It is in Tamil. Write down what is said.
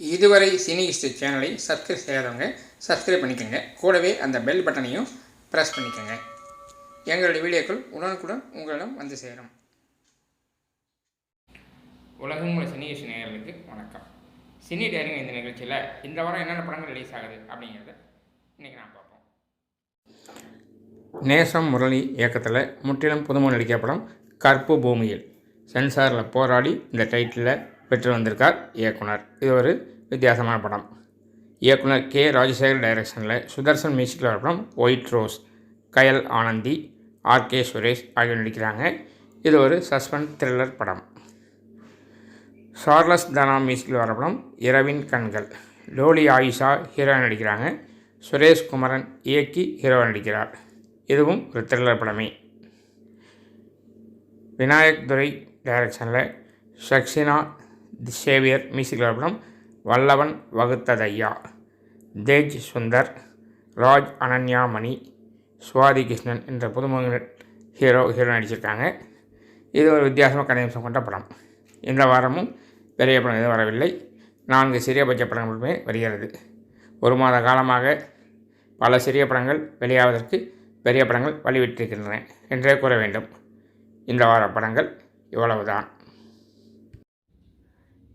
இதுவரை சினி ஹிஸ்ட்ரி சேனலை சப்ஸ்கிரைப் செய்யாதவங்க சப்ஸ்கிரைப் பண்ணிக்கோங்க. கூடவே அந்த பெல் பட்டனையும் ப்ரெஸ் பண்ணிக்கோங்க. எங்களுடைய வீடியோக்கள் உடனுக்குடன் உங்களிடம் வந்து சேரும். உலகம் உள்ள சினி ஹிஸ்ட்ரி நேயர்களுக்கு வணக்கம். சினி டேரிங் இந்த நிகழ்ச்சியில் இந்த வாரம் என்னென்ன படங்கள் ரிலீஸ் ஆகுது அப்படிங்கிறத இன்றைக்கி நான் பார்ப்போம். நேசம் முரளி இயக்கத்தில் முற்றிலும் புதுமொழி நடிக்க படம் கற்பு பூமியில் சென்சாரில் போராடி இந்த டைட்டிலில் பெற்று வந்திருக்கார் இயக்குனர். இது ஒரு வித்தியாசமான படம். இயக்குனர் கே. ராஜசேகர் டைரக்ஷனில் சுதர்சன் மியூசிக்கில் வர படம் white rose Kayal Anandhi R. K. Suresh ஆகியோர் நடிக்கிறாங்க. இது ஒரு சஸ்பென்ஸ் த்ரில்லர் படம். சார்லஸ் தனா மியூசிக்கில் வர படம் இரவின் கண்கள். லோலி ஆயிஷா ஹீரோயின் நடிக்கிறாங்க. சுரேஷ் குமரன் இயக்கி ஹீரோ நடிக்கிறார். இதுவும் ஒரு த்ரில்லர் படமே. விநாயக் துரை டைரக்ஷனில் ஷக்ஷினா தி சேவியர் மியூசிக் படம் வல்லவன் வகுத்ததையா? தேஜ் சுந்தர் ராஜ் அனன்யாமணி சுவாதி கிருஷ்ணன் என்ற புதுமுக ஹீரோ ஹீரோ நடிச்சிருக்காங்க. இது ஒரு வித்தியாசமாக கதையம்சம் கொண்ட படம். இந்த வாரமும் பெரிய படம் எதுவும் வரவில்லை. நான்கு சிறிய பட்ஜெட் படங்கள் மட்டுமே வருகிறது. ஒரு மாத காலமாக பல சிறிய படங்கள் வெளியாவதற்கு பெரிய படங்கள் வழிவிட்டிருக்கின்றன என்றே கூற வேண்டும். இந்த வார படங்கள் இவ்வளவுதான்.